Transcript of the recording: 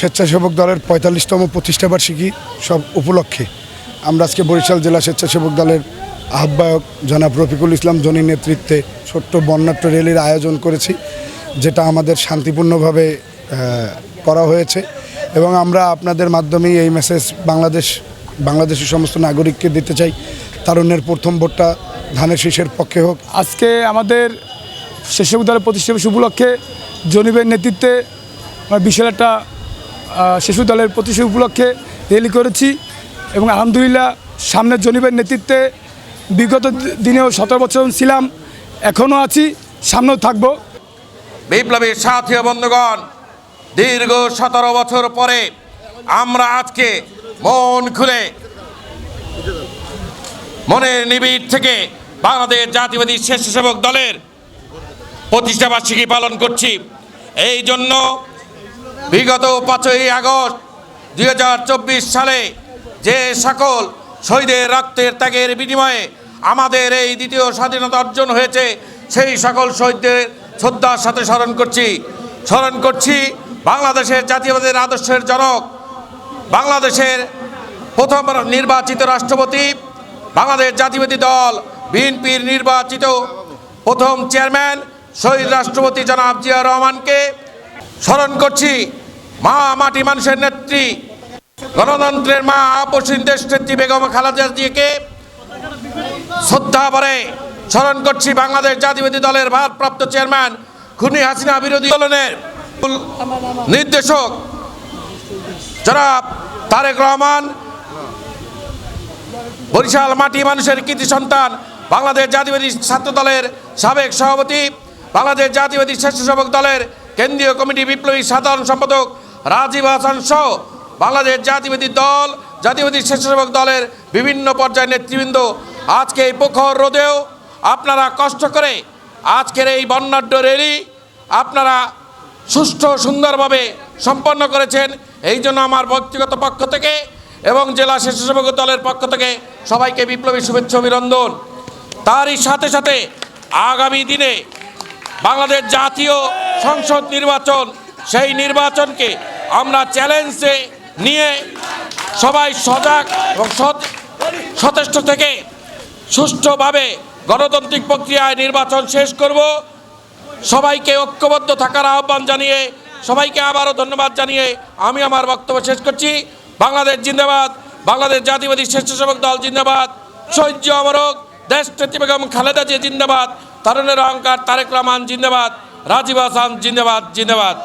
স্বেচ্ছাসেবক দলের পঁয়তাল্লিশতম প্রতিষ্ঠাবার্ষিকী সব উপলক্ষে। আমরা আজকে বরিশাল জেলা স্বেচ্ছাসেবক দলের আহ্বায়ক জনাব রফিকুল ইসলাম জনির নেতৃত্বে ছোট্ট বর্ণাঢ্য র্যালির আয়োজন করেছি, যেটা আমাদের শান্তিপূর্ণভাবে করা হয়েছে। এবং আমরা আপনাদের মাধ্যমেই এই মেসেজ বাংলাদেশ, বাংলাদেশের সমস্ত নাগরিককে দিতে চাই। তারুণ্যের প্রথম ভোটটা ধানের শীষের পক্ষে হোক। আজকে আমাদের শেষক দলের প্রতিষ্ঠা উপলক্ষে জনিবের নেতৃত্বে বিশাল একটা শিশু দলের প্রতিষ্ঠা উপলক্ষে র্যালি করেছি এবং আলহামদুলিল্লাহ সামনের জনিবের নেতৃত্বে বিগত দিনেও সতেরো বছর ছিলাম, এখনও আছি, সামনেও থাকব। বিপ্লবীর সাথী বন্ধুগণ, দীর্ঘ সতেরো বছর পরে আমরা আজকে মন খুলে, মনের নিবিড় থেকে বাংলাদেশ জাতীয়বাদী স্বেচ্ছাসেবক দলের প্রতিষ্ঠাবার্ষিকী পালন করছি। এই জন্য বিগত পাঁচই আগস্ট দুই হাজার চব্বিশ সালে যে সকল শহীদের রক্তের ত্যাগের বিনিময়ে আমাদের এই দ্বিতীয় স্বাধীনতা অর্জন হয়েছে, সেই সকল শহীদদের শ্রদ্ধার সাথে স্মরণ করছি। স্মরণ করছি বাংলাদেশের জাতীয়বাদের আদর্শের জনক, বাংলাদেশের প্রথম নির্বাচিত রাষ্ট্রপতি, বাংলাদেশ জাতীয়বাদী দল, বিএনপির নির্বাচিত প্রথম চেয়ারম্যান, শহীদ রাষ্ট্রপতি জনাব জিয়া রহমানকে স্মরণ করছি। মা মাটি মানুষের নেত্রী, গণতন্ত্রের মা আপসীন দেশ নেত্রী বেগম খালেদা জিয়াকে শ্রদ্ধা ভরে স্মরণ করছি বাংলাদেশ জাতিবাদী দলের ভারপ্রাপ্ত চেয়ারম্যান খুনি হাসিনা বিরোধী দলের নির্দেশক জনাব তারেক রহমান, বরিশাল মাটি মানুষের কৃতি সন্তান, বাংলাদেশ জাতিবাদী ছাত্র দলের সাবেক সভাপতি, বাংলাদেশ জাতিবাদী স্বেচ্ছাসেবক দলের কেন্দ্রীয় কমিটি বিপ্লবী সাধারণ সম্পাদক রাজীব হাসান সহ বাংলাদেশ জাতীয়বাদী দল জাতীয়বাদী স্বেচ্ছাসেবক দলের বিভিন্ন পর্যায়ের নেতৃবৃন্দ আজকে এই প্রখর রোদেও আপনারা কষ্ট করে আজকের এই বর্ণাঢ্য র্যালি আপনারা সুষ্ঠু সুন্দরভাবে সম্পন্ন করেছেন। এই জন্য আমার ব্যক্তিগত পক্ষ থেকে এবং জেলা স্বেচ্ছাসেবক দলের পক্ষ থেকে সবাইকে বিপ্লবী শুভেচ্ছা অভিনন্দন। তারই সাথে সাথে আগামী দিনে বাংলাদেশ জাতীয় সংসদ নির্বাচন, সেই নির্বাচনকে আমরা চ্যালেঞ্জে নিয়ে সবাই সজাগ এবং সচেষ্ট থেকে সুষ্ঠুভাবে গণতান্ত্রিক প্রক্রিয়ায় নির্বাচন শেষ করব। সবাইকে ঐক্যবদ্ধ থাকার আহ্বান জানিয়ে সবাইকে আবারও ধন্যবাদ জানিয়ে আমি আমার বক্তব্য শেষ করছি। বাংলাদেশ জিন্দাবাদ, বাংলাদেশ জাতীয়বাদী স্বেচ্ছাসেবক দল জিন্দাবাদ, শহীদ অমরক দেশ বেগম খালেদা জিয়া জিন্দাবাদ তারুণের অহংকার তারেক রহমান জিন্দাবাদ, রাজীব হাসান জিন্দাবাদ জিন্দাবাদ।